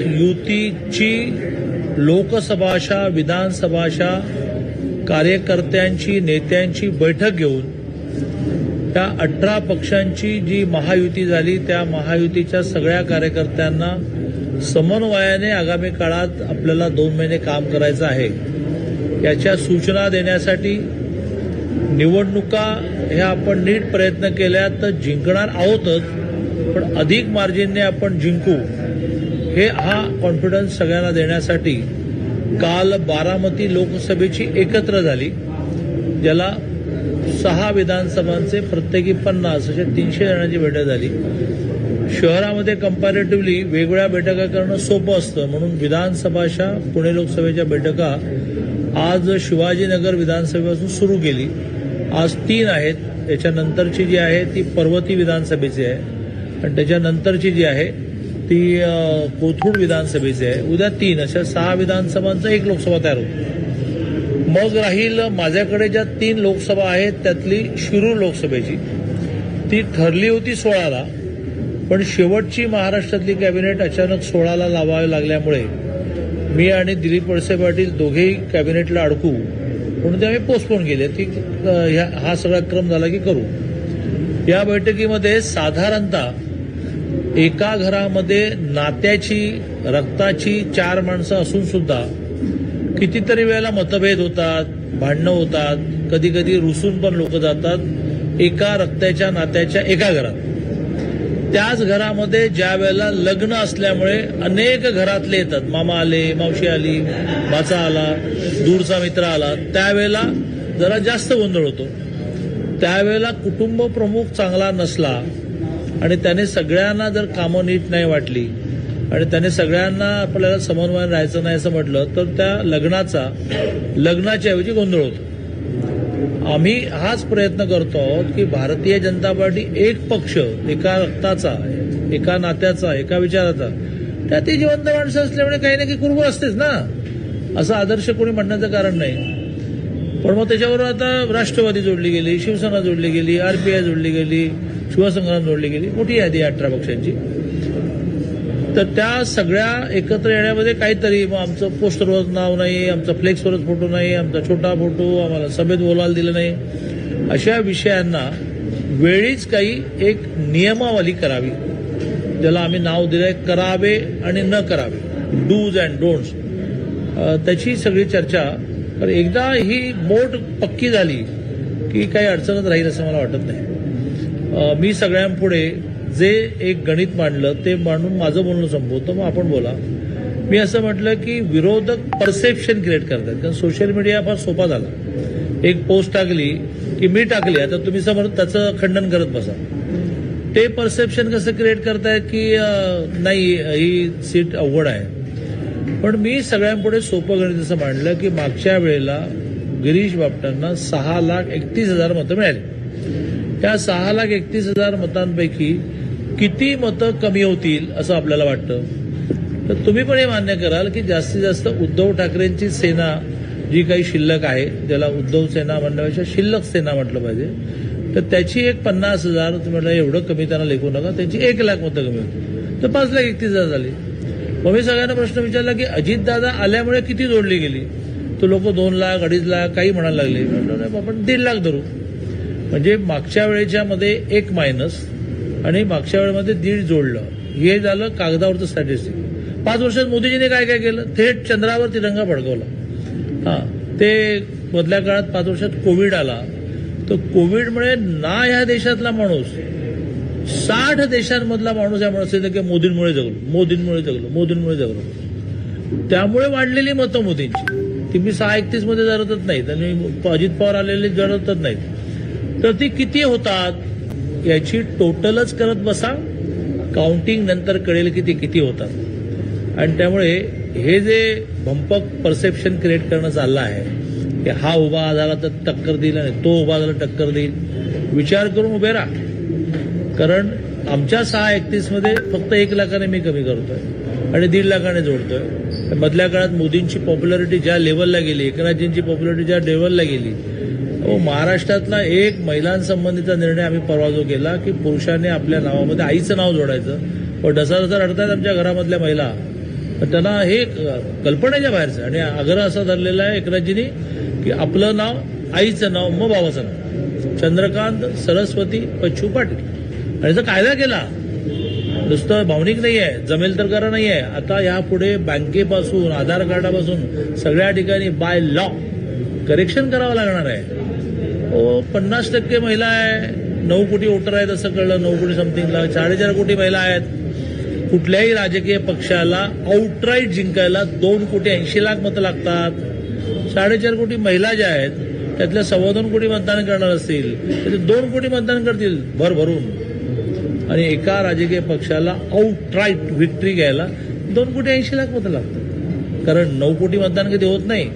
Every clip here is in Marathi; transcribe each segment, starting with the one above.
युतीची लोकसभाशा विधानसभाशा कार्यकर्त्यांची नेत्यांची बैठक घेऊन त्या अठरा पक्षांची जी महायुती झाली त्या महायुतीच्या सगळ्या कार्यकर्त्यांना समन्वयाने आगामी काळात आपल्याला दोन महिने काम करायचं आहे. याच्या सूचना देण्यासाठी निवडणुका ह्या आपण नीट प्रयत्न केल्या तर जिंकणार आहोतच पण अधिक मार्जिनने आपण जिंकू. हे हा कॉन्फिडन्स सगळ्यांना देण्यासाठी काल बारामती लोकसभेची एकत्र झाली ज्याला सहा विधानसभांचे प्रत्येकी पन्नास असे तीनशे जणांची बैठक झाली. शहरामध्ये कंपॅरेटिव्हली वेगवेगळ्या बैठका करणं सोपं असतं. म्हणून विधानसभाच्या पुणे लोकसभेच्या बैठका आज शिवाजीनगर विधानसभेपासून सुरू केली. आज तीन आहेत. त्याच्यानंतरची जी आहे ती पर्वती विधानसभेची आहे. आणि त्याच्यानंतरची जी आहे ती कोथरूड विधानसभेची आहे. उद्या तीन अशा सहा विधानसभांचं एक लोकसभा तयार होती मग राहील माझ्याकडे ज्या तीन लोकसभा आहेत त्यातली शिरूर लोकसभेची. ती ठरली होती सोळाला पण शेवटची महाराष्ट्रातली कॅबिनेट अचानक सोळाला लावावी लागल्यामुळे मी आणि दिलीप वळसे पाटील दोघेही कॅबिनेटला अडकू. म्हणून ते आम्ही पोस्टपोन केले. ती ह्या- हा सगळा क्रम झाला की करू. या बैठकीमध्ये साधारणतः एका घरामध्ये नात्याची रक्ताची चार माणसं असून सुद्धा कितीतरी वेळेला मतभेद होतात भांडणं होतात कधी कधी रुसून पण लोक जातात एका रक्ताच्या नात्याच्या एका घरात. त्याच घरामध्ये ज्या वेळेला लग्न असल्यामुळे अनेक घरातले येतात. मामा आले मावशी आली भाचा आला दूरचा मित्र आला त्यावेळेला जरा जास्त गोंधळ होतो. त्यावेळेला कुटुंब प्रमुख चांगला नसला आणि त्याने सगळ्यांना जर कामं नीट नाही वाटली आणि त्याने सगळ्यांना आपल्याला समन्वयान राहायचं नाही असं म्हटलं तर त्या लग्नाचा लग्नाच्या ऐवजी गोंधळ होतो. आम्ही हाच प्रयत्न करतो आहोत की भारतीय जनता पार्टी एक पक्ष एका रक्ताचा एका नात्याचा एका विचाराचा त्यात ती जिवंत माणसं असल्यामुळे काही ना काही कुरबुर असतेच ना. असं आदर्श कोणी म्हणण्याचं कारण नाही. पण मग त्याच्यावर आता राष्ट्रवादी जोडली गेली शिवसेना जोडली गेली आरपीआय जोडली गेली शिवसंग्राम जोडली गेली. मोठी यादी अठरा पक्षांची तर त्या सगळ्या एकत्र येण्यामध्ये काहीतरी मग आमचं पोस्टरवर नाव नाही आमचा फ्लेक्सवरच फोटो नाही आमचा छोटा फोटो आम्हाला सभेत बोलायला दिलं नाही. अशा विषयांना वेळीच काही एक नियमावली करावी ज्याला आम्ही नाव दिलंय करावे आणि न करावे. डूज अँड डोंट्स त्याची सगळी चर्चा. पण एकदा ही बोट पक्की झाली की काही अडचणच राहील असं मला वाटत नाही. मी सगळ्यांपुढे जे एक गणित मांडलं ते मांडून माझं बोलणं संपवतो मग आपण बोला. मी असं म्हटलं की विरोधक परसेप्शन क्रिएट करतात कारण सोशल मीडिया फार सोपा झाला. एक पोस्ट टाकली की मी टाकली आता तुम्ही समोर त्याचं खंडन करत बसा. ते परसेप्शन कसं क्रिएट करतायत की नाही ही सीट अवघड आहे. पण मी सगळ्यांपुढे सोपं गणित असं मांडलं की मागच्या वेळेला गिरीश बापटांना सहा लाख एकतीस हजार मतं मिळाली. त्या सहा लाख एकतीस हजार मतांपैकी किती मतं कमी होतील असं आपल्याला वाटतं? तर तुम्ही पण हे मान्य कराल की जास्तीत जास्त उद्धव ठाकरेंची सेना जी काही शिल्लक आहे ज्याला उद्धव सेना म्हणण्यापेक्षा शिल्लक सेना म्हटलं पाहिजे तर त्याची एक पन्नास हजार तुम्ही म्हटलं एवढं कमी त्यांना लेखू नका त्यांची एक लाख मतं कमी होती तर पाच लाख एकतीस हजार झाली. मग मी सगळ्यांना प्रश्न विचारला की अजितदादा आल्यामुळे किती जोडली गेली? तो लोक दोन लाख अडीच लाख काही म्हणायला लागले. म्हटलं नाही आपण दीड लाख धरू. म्हणजे मागच्या वेळेच्या मध्ये एक मायनस आणि मागच्या वेळेमध्ये दीड जोडलं. हे झालं कागदावरचं स्टॅटिस्टिक पाच वर्षात मोदीजीने काय काय केलं? थेट चंद्रावर तिरंगा फडकवला. हा ते मधल्या काळात पाच वर्षात कोविड आला. तर कोविडमुळे ना ह्या देशातला माणूस साठ देशांमधला माणूस या असेल की मोदींमुळे जगलो. मोदींमुळे जगलो. मोदींमुळे जगलो. त्यामुळे वाढलेली मतं मोदींची. ती मी सहा एकतीसमध्ये जरतच नाहीत आणि अजित पवार आलेले जरतच नाहीत. तर ती किती होतात? याची टोटलच करत बसा. काउंटिंग नंतर कळेल की ती किती होतात. आणि त्यामुळे हे जे भंपक परसेप्शन क्रिएट करणं चाललं आहे की हा उभा झाला तर टक्कर देईल आणि तो उभा झाला टक्कर देईल. विचार करून उभे राहा. कारण आमच्या सहा एकतीसमध्ये फक्त एक लाखाने मी कमी करतोय आणि दीड लाखाने जोडतोय. मधल्या काळात मोदींची पॉप्युलरिटी ज्या लेवलला गेली एकनाथजींची पॉप्युलरिटी ज्या लेवलला गेली हो महाराष्ट्रातला एक महिलांसंबंधीचा निर्णय आम्ही परवा जो केला की पुरुषांनी आपल्या नावामध्ये आईचं नाव जोडायचं. पण ढसा ढसा रडतायत आमच्या घरामधल्या महिला. पण त्यांना हे कल्पनेच्या बाहेरचं आणि आग्रह असा धरलेला आहे एकनाथजींनी की आपलं नाव आईचं नाव मग बाबाचं नाव. चंद्रकांत सरस्वती पच्छू पाटील. आणि याचा कायदा केला. नुसतं भावनिक नाही आहे जमेल तर करा नाही आहे आता यापुढे बँकेपासून आधार कार्डापासून सगळ्या ठिकाणी बाय लॉ करेक्शन करावं लागणार आहे. पन्नास टक्के महिला आहे नऊ कोटी वोटर आहेत असं कळलं नऊ कोटी समथिंगला साडेचार कोटी महिला आहेत. कुठल्याही राजकीय पक्षाला आउटराईट जिंकायला दोन कोटी ऐंशी लाख मतं लागतात. साडेचार कोटी महिला ज्या आहेत त्यातल्या सव्वा दोन कोटी मतदान करणार असतील तर दोन कोटी मतदान करतील भरभरून आणि एका राजकीय पक्षाला आउटराईट व्हिक्टरी घ्यायला दोन कोटी ऐंशी लाख मतं लागतात. कारण नऊ कोटी मतदान कधी होत नाही?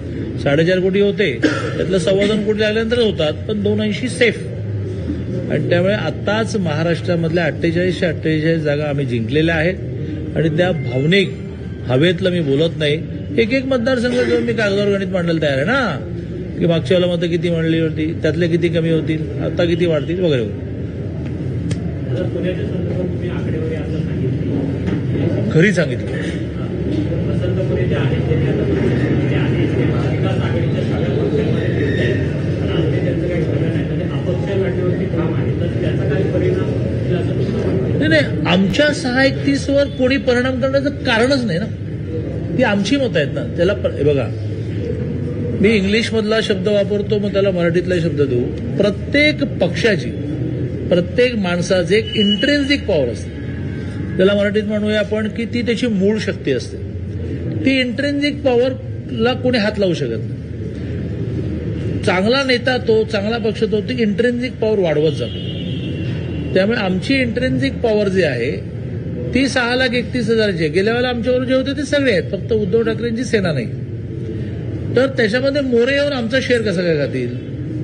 साडेचार कोटी होते. त्यातलं सव्वा दोन कोटी लागल्यानंतर होतात पण दोन ऐंशी सेफ आणि त्यामुळे आत्ताच महाराष्ट्रामधल्या अठ्ठेचाळीसशे अठ्ठेचाळीस जागा आम्ही जिंकलेल्या आहेत. आणि त्या भावनिक हवेतलं मी बोलत नाही. एक एक मतदारसंघ घेऊन मी कागदावर गणित मांडायला तयार आहे ना? की मागच्या वेळेला मतं किती मांडली होती? त्यातले किती कमी होतील? आता किती वाढतील? वगैरे वगैरे. खरी सांगितलं वसंतपुरे जे आहेत ते आता जे आहेत ते महाविकास आघाडीच्या सगळ्या पक्षांमध्ये फिरत आहेत पण त्यांचं काही खरं नाही म्हणजे अपक्ष ठाम आहे. तर त्याचा काही परिणाम असं तुम्हाला वाटतं नाही नाही आमच्या सहा एकतीस वर कोणी परिणाम करण्याचं कारणच नाही ना. ती आमची मतं आहेत ना. त्याला बघा. मी इंग्लिश मधला शब्द वापरतो मग त्याला मराठीतला शब्द देऊ. प्रत्येक पक्षाची प्रत्येक माणसाचे एक इंट्रेन्सिक पॉवर असते. त्याला मराठीत म्हणूया आपण की ती त्याची मूळ शक्ती असते. ती इंट्रेन्सिक पॉवरला कोणी हात लावू शकत नाही. चांगला नेता तो चांगला पक्ष तो ती इंट्रेन्सिक पॉवर वाढवत जातो. त्यामुळे आमची इंट्रेन्सिक पॉवर जी आहे ती सहा लाख एकतीस हजाराची आहे. गेल्या वेळेला आमच्यावर जे होते ते सगळे आहेत. फक्त उद्धव ठाकरेंची सेना नाही. तर त्याच्यामध्ये मोरे येऊन आमचा शेअर कसा काय खातील?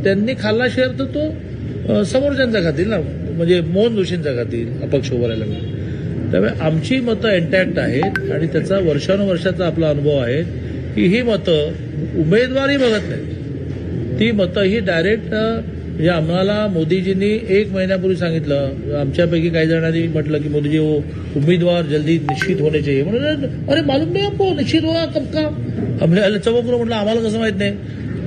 त्यांनी खाल्ला शेअर तर तो समोरच्यांचा खातील ना. म्हणजे मोहन जोशींचा खातील अपक्ष उभारायला राहिला त्यामुळे आमची मतं इंटॅक्ट आहेत आणि त्याचा वर्षानुवर्षाचा आपला अनुभव आहे की ही मतं उमेदवारही बघत नाही ती मतं ही डायरेक्ट म्हणजे आम्हाला मोदीजींनी एक महिन्यापूर्वी सांगितलं. आमच्यापैकी काही जणांनी म्हटलं की मोदीजी हो उमेदवार जल्दी निश्चित होणे चाहिए म्हणून अरे मालूम नाही आपको निश्चित व्हा कब का? हमने अरे चमकलो म्हटलं आम्हाला कसं माहीत नाही?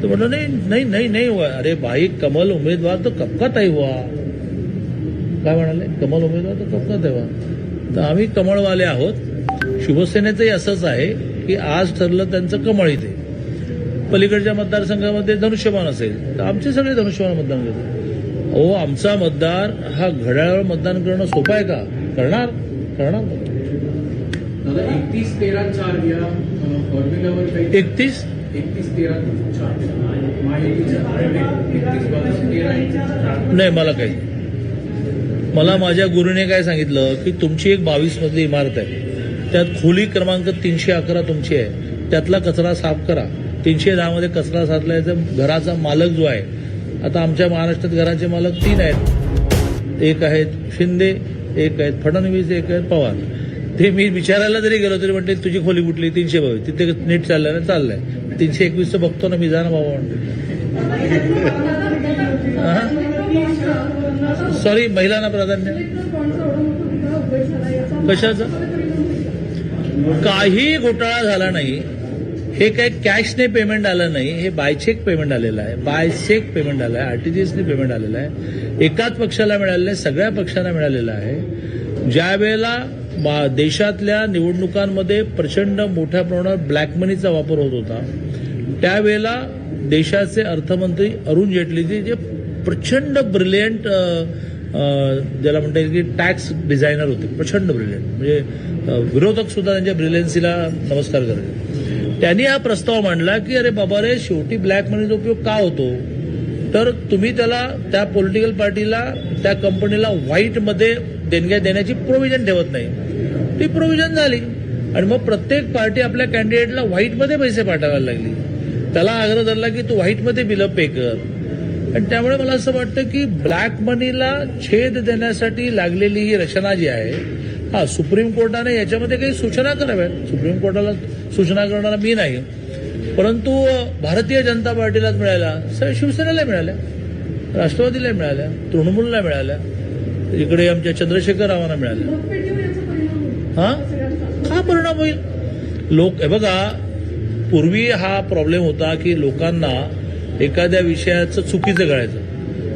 तर म्हटलं नाही नाही नाही नाही हुआ. अरे भाई कमल उमेदवार तर कब का तय हुआ? काय म्हणाले? कमल उमेदवार तर कब का तय हुआ? तर आम्ही कमळवाले आहोत. शिवसेनेचंही असंच आहे की आज ठरलं त्यांचं कमळ इथे. पलीकडच्या मतदारसंघामध्ये धनुष्यबाण असेल तर आमचे सगळे धनुष्यबाण मतदान करतात. अहो आमचा मतदार हा घड्याळावर मतदान करणं सोपं आहे का? करणार करणार. एकतीस तेरा चार या फॉर्म्युलावर एकतीस? नाही मला काही. मला माझ्या गुरुने काय सांगितलं की तुमची एक बावीस मधली इमारत आहे. त्यात खोली क्रमांक तीनशे अकरा तुमची आहे. त्यातला कचरा साफ करा. तीनशे दहामध्ये कचरा साचला आहे घराचा मालक जो आहे आता आमच्या महाराष्ट्रात घराचे मालक तीन आहेत. एक आहेत शिंदे एक आहेत फडणवीस एक आहेत पवार. ते मी विचारायला जरी गेलो तरी म्हणते तुझी खोली कुठली? तीनशे बावीस तिथे नीट चाललंय ना चाललंय. तीनशे एकवीसचं बघतो ना मी जा ना बाबा म्हणते सॉरी महिलांना प्राधान्य. कशाचं? काही घोटाळा झाला नाही. हे काय कॅशने पेमेंट आलं नाही हे बायचेक पेमेंट आलेलं आहे. बायचेक पेमेंट आलं आहे. आरटीजीएसने पेमेंट आलेलं आहे. एकाच पक्षाला मिळालेलं आहे सगळ्या पक्षांना मिळालेलं आहे. ज्या वेळेला देशातल्या निवडणुकांमध्ये प्रचंड मोठ्या प्रमाणावर ब्लॅक मनीचा वापर होत होता त्यावेळेला देशाचे अर्थमंत्री अरुण जेटलीजी जे प्रचंड ब्रिलियंट ज्याला म्हणता येईल की टॅक्स डिझायनर होते. प्रचंड ब्रिलियंट म्हणजे विरोधक सुद्धा त्यांच्या ब्रिलियन्सीला नमस्कार करते त्यांनी हा प्रस्ताव मांडला की अरे बाबा रे शेवटी ब्लॅक मनीचा उपयोग का होतो? तर तुम्ही त्याला त्या पॉलिटिकल पार्टीला त्या कंपनीला व्हाईटमध्ये देणग्या देण्याची प्रोव्हिजन ठेवत नाही. ती प्रोव्हिजन झाली. आणि मग प्रत्येक पार्टी आपल्या कॅन्डिडेटला व्हाईटमध्ये पैसे पाठवायला लागली. त्याला आग्रह धरला की तू व्हाईटमध्ये बिलं पे कर. आणि त्यामुळे मला असं वाटतं की ब्लॅक मनीला छेद देण्यासाठी लागलेली ही रचना जी आहे हा सुप्रीम कोर्टाने याच्यामध्ये काही सूचना कराव्यात. सुप्रीम कोर्टाला सूचना करणारा मी नाही. परंतु भारतीय जनता पार्टीलाच मिळाल्या सर शिवसेनेला मिळाल्या राष्ट्रवादीला मिळाल्या तृणमूलला मिळाल्या इकडे आमच्या चंद्रशेखर रावांना मिळाल्या. हा? का परिणाम होईल. लोक हे बघा पूर्वी हा प्रॉब्लेम होता की लोकांना एखाद्या विषयाचं चुकीचं कळायचं.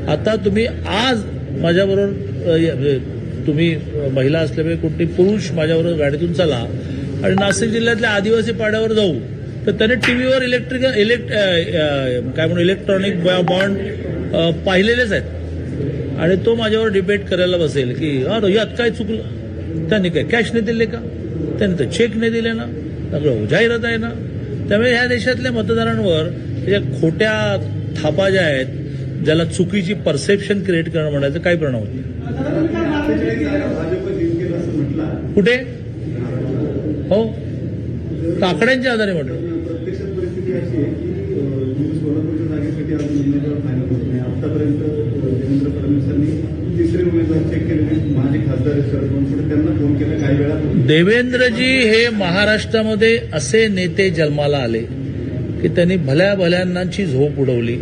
आता तुम्ही आज माझ्याबरोबर तुम्ही महिला असल्यामुळे कोणते पुरुष माझ्याबरोबर गाडीतून चला आणि नाशिक जिल्ह्यातल्या आदिवासी पाड्यावर जाऊ. तर त्याने टीव्हीवर इलेक्ट्रिकल इलेक्ट काय म्हणू इलेक्ट्रॉनिक बॉन्ड पाहिलेलेच आहेत. आणि तो माझ्यावर डिबेट करायला बसेल की अरे यात काय चुकलं? त्यांनी काय कॅश नाही दिले का? त्यांनी तर चेक नाही दिले ना? सगळं जाहिरात आहे ना? त्यामुळे ह्या देशातल्या मतदारांवर या खोट्या थापा ज्या आहेत ज्याला चुकीची परसेप्शन क्रिएट करणं म्हणायचं काय परिणाम होते कुठे? हो. काकड्यांच्या आधारे म्हटलं. वेळा देवेंद्रजी हे महाराष्ट्रामध्ये असे नेते जन्माला आले की त्यांनी भल्या भल्यांची झोप उडवली.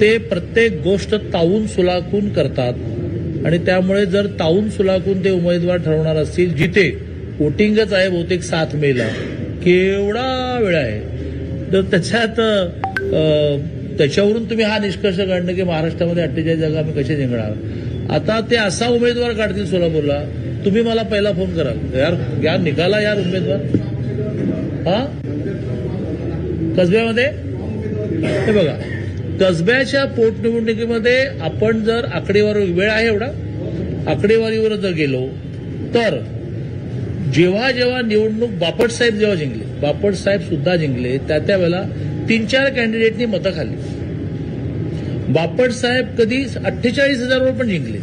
ते प्रत्येक गोष्ट तावून सुलाखून करतात. आणि त्यामुळे जर तावून सुलाखून ते उमेदवार ठरवणार असतील जिथे वोटिंगच आहे बहुतेक सात मेला. केवढा वेळ आहे? तर त्याच्यात त्याच्यावरून तुम्ही हा निष्कर्ष काढणं की महाराष्ट्रामध्ये अठ्ठेचाळीस जागा आम्ही कसे जिंकणार? आता ते असा उमेदवार काढतील सोलापूरला तुम्ही मला पहिला फोन कराल. यार यार निघाला यार उमेदवार. हा? कसब्यामध्ये? हे बघा कसब्याच्या पोटनिवडणुकीमध्ये आपण जर आकडेवारी वेळ आहे एवढा? आकडेवारीवर जर गेलो तर जेव्हा जेव्हा निवडणूक बापट साहेब जेव्हा जिंकले बापट साहेब सुद्धा जिंकले त्या त्या वेळेला तीन चार कॅन्डिडेटनी मतं खाल्ली. बापट साहेब कधी अठ्ठेचाळीस हजारवर पण जिंकले.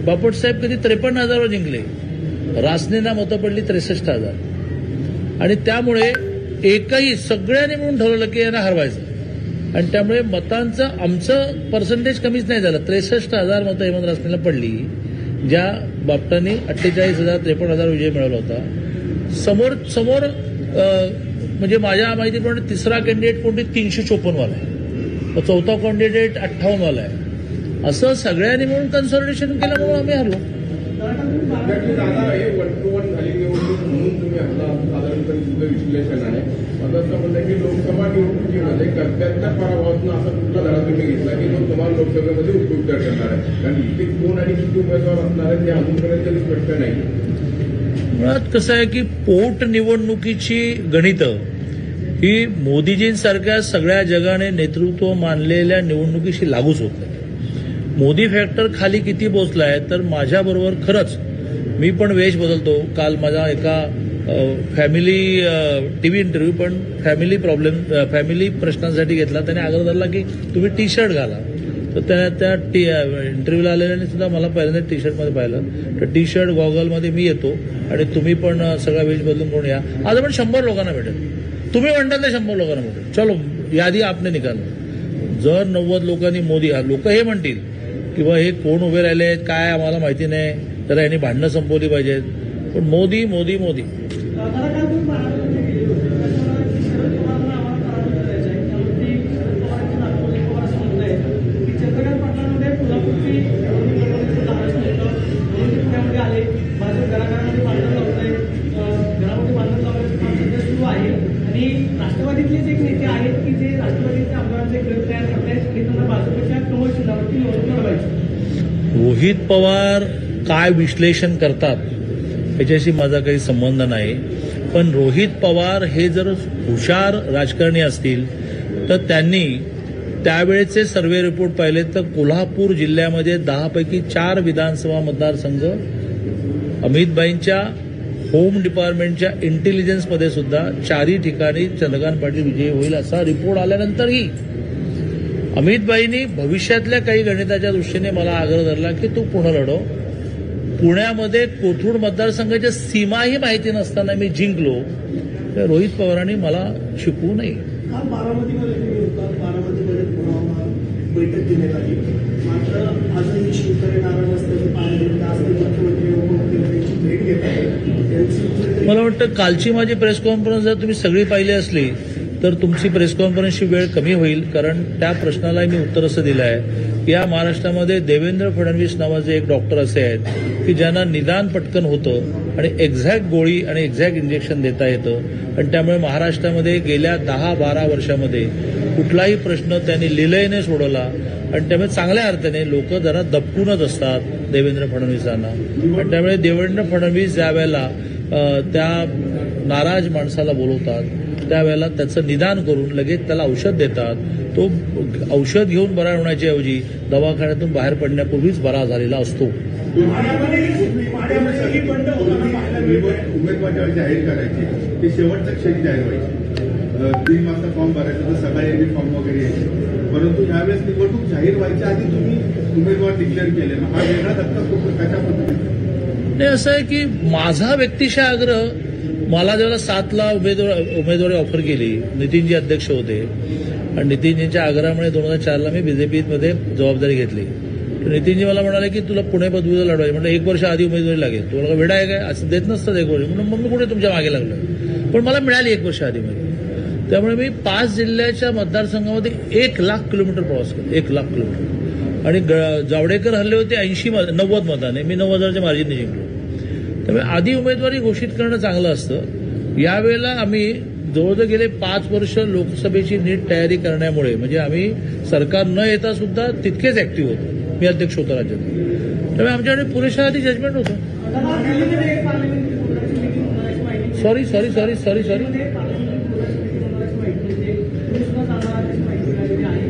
बापट साहेब कधी त्रेपन्न हजारवर जिंकले. रासनेना मतं पडली त्रेसष्ट हजार. आणि त्यामुळे एकही सगळ्यांनी मिळून ठरवलं की यांना हरवायचं. आणि त्यामुळे मतांचं आमचं पर्सेंटेज कमीच नाही झालं. त्रेसष्ट हजार मतं हेमंत रासनेला पडली. ज्या बापटांनी अठ्ठेचाळीस हजार त्रेपन्न हजार विजय मिळवला होता. समोर समोर म्हणजे माझ्या माहितीप्रमाणे तिसरा कॅन्डिडेट कोणती? तीनशे चोपन्नवाला आहे. चौथा कॅन्डिडेट अठ्ठावन्नवाला आहे. असं सगळ्यांनी मिळून कन्सल्टेशन केल्यामुळे आम्ही हरलो. म्हणून साधारणपणे विश्लेषण आहे. सदस्य असं की लोकसभा निवडणुकीमध्ये कर्त्यांच्या पराभवातून असा कुठला धडा तुम्ही घेतला की तो तुम्हाला लोकसभेमध्ये उपयुक्त ठरणार आहे? कारण इथे कोण आणि किती उमेदवार असणार आहेत ते अजूनपर्यंत स्पष्ट नाही. मुळात कसं आहे की पोटनिवडणुकीची गणितं ही मोदीजींसारख्या सगळ्या जगाने नेतृत्व मानलेल्या निवडणुकीशी लागूच होत नाही. मोदी फॅक्टर खाली किती पोचलाय तर माझ्याबरोबर खरंच मी पण वेश बदलतो. काल माझा एका फॅमिली टी व्ही इंटरव्ह्यू पण फॅमिली प्रॉब्लेम फॅमिली प्रश्नांसाठी घेतला. त्याने आग्रह धरला की तुम्ही टी शर्ट घाला. तर त्या त्या टी इंटरव्ह्यूला आलेल्याने सुद्धा मला पहिल्यांदा टी शर्टमध्ये पाहिलं. तर टी शर्ट गॉगलमध्ये मी येतो आणि तुम्ही पण सगळा वेज बदलून कोण या? आज आपण शंभर लोकांना भेटेल. तुम्ही म्हणता ते शंभर लोकांना भेटेल. चलो यादी आपने निकाल. जर नव्वद लोकांनी मोदी लोक हे म्हणतील किंवा हे कोण उभे राहिले आहेत? काय आम्हाला माहिती नाही. तर यांनी भांडणं संपवली पाहिजेत. पण मोदी मोदी मोदी. करायचं आहे. म्हणजे आहे. की आहे सध्या आहे. आणि राष्ट्रवादीतलेच एक नेते आहेत की जे राष्ट्रवादीच्या आमदारांचे गट तयार करतायत की त्यांना भाजपच्या कमळ चिन्हावरती निवडणूक रोहित पवार काय विश्लेषण करतात? याच्याशी माझा काही संबंध नाही. पण रोहित पवार हे जर हुशार राजकारणी असतील तर त्यांनी त्यावेळेचे सर्वे रिपोर्ट पाहिले तर कोल्हापूर जिल्ह्यामध्ये दहापैकी चार विधानसभा मतदारसंघ अमितबाईंच्या होम डिपार्टमेंटच्या इंटेलिजन्समध्ये सुद्धा चारही ठिकाणी चंद्रकांत पाटील विजयी होईल असा रिपोर्ट आल्यानंतरही अमितबाईंनी भविष्यातल्या काही गणिताच्या दृष्टीने मला आग्रह धरला की तू पुन्हा लढव. पुण्यामध्ये कोथरूड मतदारसंघाच्या सीमाही माहिती नसताना मी जिंकलो तर रोहित पवारांनी मला शिकवू नये. मला वाटतं कालची माझी प्रेस कॉन्फरन्स जर तुम्ही सगळी पाहिली असली तर तुमची प्रेस कॉन्फरन्सची वेळ कमी होईल कारण त्या प्रश्नाला मी उत्तर असं दिलं आहे. या महाराष्ट्रामध्ये देवेंद्र फडणवीस नावाचे एक डॉक्टर असे आहेत की ज्यांना निदान पटकन होतं आणि एक्झॅक्ट गोळी आणि एक्झॅक्ट इंजेक्शन देता येतं. आणि त्यामुळे महाराष्ट्रामध्ये गेल्या दहा बारा वर्षामध्ये कुठलाही प्रश्न त्यांनी लिलयने सोडवला आणि त्यामुळे चांगल्या अर्थाने लोक जरा दपकूनच असतात देवेंद्र फडणवीसांना. आणि त्यामुळे देवेंद्र फडणवीस ज्या वेळेला त्या नाराज माणसाला बोलवतात त्यावेळेला त्याचं निदान करून लगेच त्याला औषध देतात. तो औषध घेऊन बरा होण्याच्या ऐवजी दवाखान्यातून बाहेर पडण्यापूर्वीच बरा झालेला असतो. उमेदवार उमेदवार जाहीर करायचे ते शेवटच्या क्षणी जाहीर व्हायचे अं, तीन वाजता फॉर्म भरायचा तर सकाळी यांनी फॉर्म वगैरे यायचे परंतु यावेळेस निवडणूक जाहीर व्हायच्या आधी तुम्ही उमेदवार डिक्लेअर केले ना हा वेगळा धक्का खूप कशा पद्धतीने नाही असं आहे की माझा व्यक्तिशः आग्रह मला जेव्हा सातला उमेदवार उमेदवारी ऑफर केली नितीनजी अध्यक्ष होते. आणि नितीनजींच्या आग्रहामुळे दोन हजार चारला मी बीजेपीमध्ये जबाबदारी घेतली. तर नितीनजी मला म्हणाले की तुला पुणे पदवीला लढवायची म्हणजे एक वर्ष आधी उमेदवारी लागेल. तुम्हाला वेडा आहे काय? असं देत नसतं एक वर्ष. म्हणून मग मी कुठे तुमच्या मागे लागलो? पण मला मिळाली एक वर्ष आधी मध्ये त्यामुळे मी पाच जिल्ह्याच्या मतदारसंघामध्ये एक लाख किलोमीटर प्रवास केला. एक लाख किलोमीटर. आणि ग- जावडेकर हल्ले होते ऐंशी नव्वद मताने. मी नव्वद हजारच्या मार्जिनने जिंकलो. त्यामुळे आधी उमेदवारी घोषित करणं चांगलं असतं. यावेळेला आम्ही जवळजवळ गेले पाच वर्ष लोकसभेची नीट तयारी करण्यामुळे म्हणजे आम्ही सरकार न येता सुद्धा तितकेच ऍक्टिव्ह होतो. मी अध्यक्ष होतो राज्यात त्यामुळे आमच्याकडे पुरेशा आधी जजमेंट होतं. Sorry sorry sorry sorry sorry दिल्लीमध्ये पार्लमेंटरी बोर्डाची meeting होणारची माहिती म्हणजे तुम्ही सुद्धा जाणार अशी माहिती मिळालेली आहे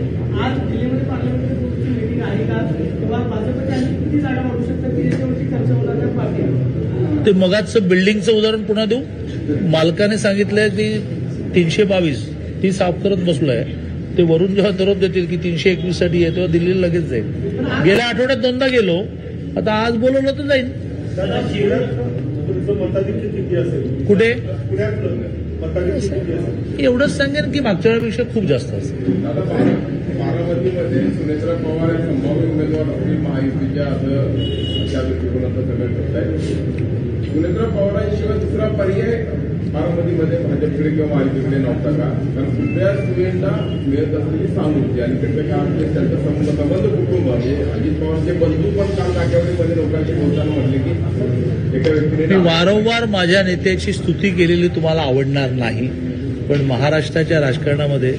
आज दिल्लीमध्ये पार्लमेंटरी बोर्डची मीटिंग आहे का किंवा भाजपच्या आणखी किती जागा वाढू शकतात की ज्याच्यावरती खर्च होणार त्या पार्टी ते मगाचं बिल्डिंगचं उदाहरण पुन्हा देऊ? मालकाने सांगितलंय की तीनशे बावीस ती साफ करत बसलोय. ते वरून जेव्हा तरफ देतील की तीनशे एकवीससाठी आहे तेव्हा दिल्लीला लगेच जाईल. गेल्या आठवड्यात दोनदा गेलो. आता आज बोलवलं तर जाईल. कुठे? एवढंच सांगेन की मागच्या वेळेपेक्षा खूप जास्त असेल. आता बारा- बारामतीमध्ये सुनेत्रा पवार हे संभाव्य उमेदवार असतील महायुतीच्या असं त्या दृष्टिकोनाचं सगळं करत आहे सुनेत्रा पवारांशिवाय दुसरा पर्याय बारामतीमध्ये भाजपकडे किंवा महायुतीकडे नव्हता का? कारण दुसऱ्या सुनेंना मिळत असलेली सांगूची आणि तिकडे काय असते त्यांचं संबंध संबंध कुटुंब म्हणजे अजित पवारचे बंधू पण काल नाक्यावरीमध्ये लोकांशी बोलताना म्हटले की एका व्यक्तीने वारंवार माझ्या नेत्याची स्तुती केलेली तुम्हाला आवडणार नाही. पण महाराष्ट्राच्या राजकारणामध्ये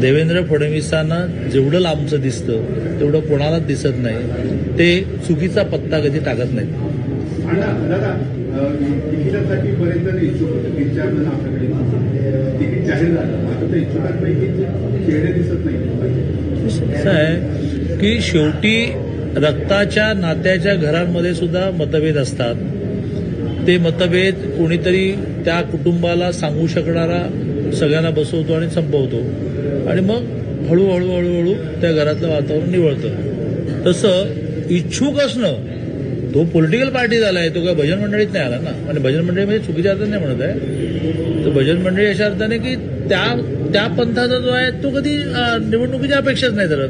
देवेंद्र फडणवीसांना जेवढं लांबचं दिसतं तेवढं कोणालाच दिसत नाही. ते चुकीचा पत्ता कधी टाकत नाहीत. आणि दादा तिकिटासाठी बरेच जण इच्छुक होते. तीन चार जण आपल्याकडे तिकीट जाहीर झालं. आता त्या इच्छुकांपैकी चेहरे दिसत नाही. असं आहे की शेवटी रक्ताच्या नात्याच्या घरांमध्ये सुद्धा मतभेद असतात. ते मतभेद कोणीतरी त्या कुटुंबाला सांगू शकणारा सगळ्यांना बसवतो आणि संपवतो. आणि मग हळूहळू हळूहळू त्या घरातलं वातावरण निवळतं. तसं इच्छुक असणं तो पॉलिटिकल पार्टी झाला आहे तो काय भजन मंडळीत नाही आला ना? म्हणजे भजन मंडळी म्हणजे चुकीच्या अर्थाने नाही म्हणत आहे. तर भजन मंडळी अशा अर्थाने की त्या त्या पंथाचा जो आहे तो कधी निवडणुकीच्या अपेक्षाच नाही धरत.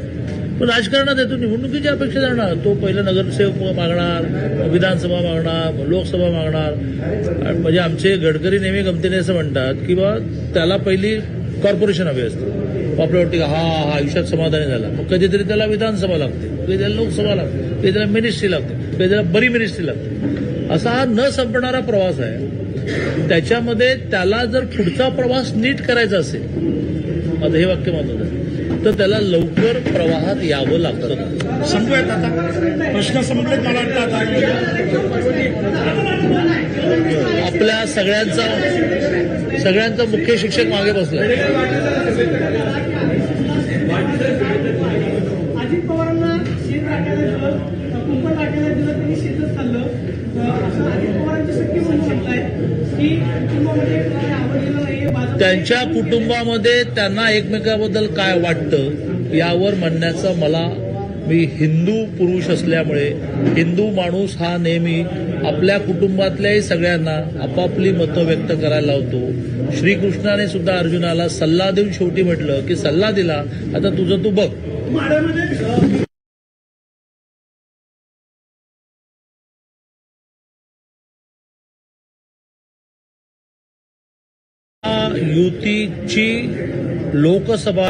पण राजकारणात येतो निवडणुकीच्या निवडणुकीची अपेक्षा जाणार तो पहिलं नगरसेवक मागणार विधानसभा मागणार लोकसभा मागणार. आणि म्हणजे आमचे गडकरी नेहमी गमतीने असं म्हणतात की बा त्याला पहिली कॉर्पोरेशन हवी असते. आपल्या वाटते हा हा आयुष्यात समाधानी झाला. मग कधीतरी त्याला विधानसभा लागते कधी त्याला लोकसभा लागते कधी त्याला मिनिस्ट्री लागते कधी त्याला बरी मिनिस्ट्री लागते. असा हा न संपणारा प्रवास आहे. त्याच्यामध्ये त्याला जर पुढचा प्रवास नीट करायचा असेल माझं हे वाक्य महत्वाचं आहे तर त्याला लवकर प्रवाहात यावं लागतं. संपूयात आता. प्रश्न संपलेत मला वाटतं आता. आपल्या सगळ्यांचा सगळ्यांचा मुख्य शिक्षक मागे बसलाय अजित पवारांना शेत दिलं कुंपण दिलं त्यांनी शेतच खाल्लं असं अजित पवारांची शक्य की कुटुंबामध्ये आवडलेलं त्यांच्या कुटुंबामध्ये त्यांना एकमेकाबद्दल काय वाटतं यावर म्हणण्याचं मला मी हिंदू पुरुष असल्यामुळे हिंदू माणूस हा नेहमी आपल्या कुटुंबातल्याही सगळ्यांना आपापली मतं व्यक्त करायला लावतो. श्रीकृष्णाने सुद्धा अर्जुनाला सल्ला देऊन शेवटी म्हटलं की सल्ला दिला आता तुझं तू बघ. युतीची लोकसभा